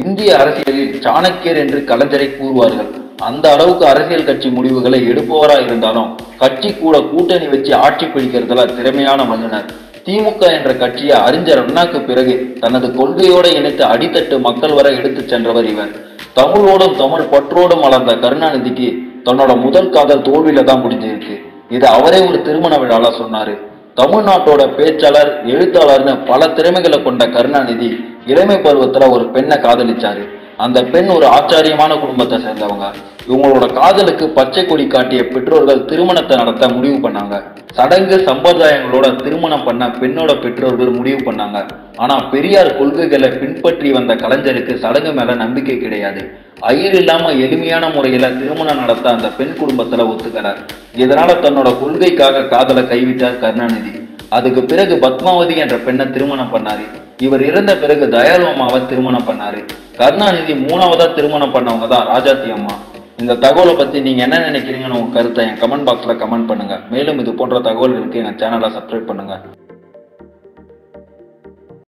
இந்திய அரசியலில் சாணக்கியர் என்று கலைஞரை கூறுவார்கள். அந்த அளவுக்கு அரசியல் கட்சி முடிவுகளை எடுப்பவரா இருந்தாலும் கட்சி கூட கூட்டணி வச்சு ஆட்சி பிடிக்கிறதுல திறமையான வல்லுனர் திமுக என்ற கட்சியை அறிஞர் அண்ணாக்கு பிறகு தனது கொள்கையோடு இணைத்து அடித்தட்டு மக்கள் வர எடுத்துச் சென்றவர் இவர். தமிழோடும் தமிழ் பற்றோடும் வளர்ந்த கருணாநிதிக்கு தன்னோட முதல் காதல் தோல்வியில தான் முடிஞ்சிருக்கு. இது அவரே ஒரு திருமண விழால சொன்னாரு. தமிழ்நாட்டோட பேச்சாளர் எழுத்தாளர்னு பல திறமைகளை கொண்ட கருணாநிதி இளமை பருவத்துல ஒரு பெண்ணை காதலிச்சாரு. அந்த பெண் ஒரு ஆச்சாரியமான குடும்பத்தை சேர்ந்தவங்க. இவங்களோட காதலுக்கு பச்சை கொடி காட்டிய பெற்றோர்கள் திருமணத்தை நடத்த முடிவு பண்ணாங்க. சடங்கு சம்பிரதாயங்களோட திருமணம் பண்ண பெண்ணோட பெற்றோர்கள் முடிவு பண்ணாங்க. ஆனா பெரியார் கொள்கைகளை பின்பற்றி வந்த கலைஞருக்கு சடங்கு மேல நம்பிக்கை கிடையாது. ஐயர் இல்லாம எளிமையான முறையில திருமணம் நடத்த அந்த பெண் குடும்பத்துல ஒத்துக்கிறார். இதனால தன்னோட கொள்கைக்காக காதலை கைவிட்டார் கருணாநிதி. அதுக்கு பிறகு பத்மாவதி என்ற பெண்ணை திருமணம் பண்ணாரு. இவர் இறந்த பிறகு தயாளு அம்மாவை திருமணம் பண்ணாரு. கருணாநிதி மூணாவதா திருமணம் பண்ணவங்க தான் ராஜாத்தி அம்மா. இந்த தகவலை பத்தி நீங்க என்ன நினைக்கிறீங்கன்னு உங்க கருத்தை என் கமெண்ட் பாக்ஸ்ல கமெண்ட் பண்ணுங்க. மேலும் இது போன்ற தகவல் இருக்கு என் சேனலை சப்ஸ்கிரைப் பண்ணுங்க.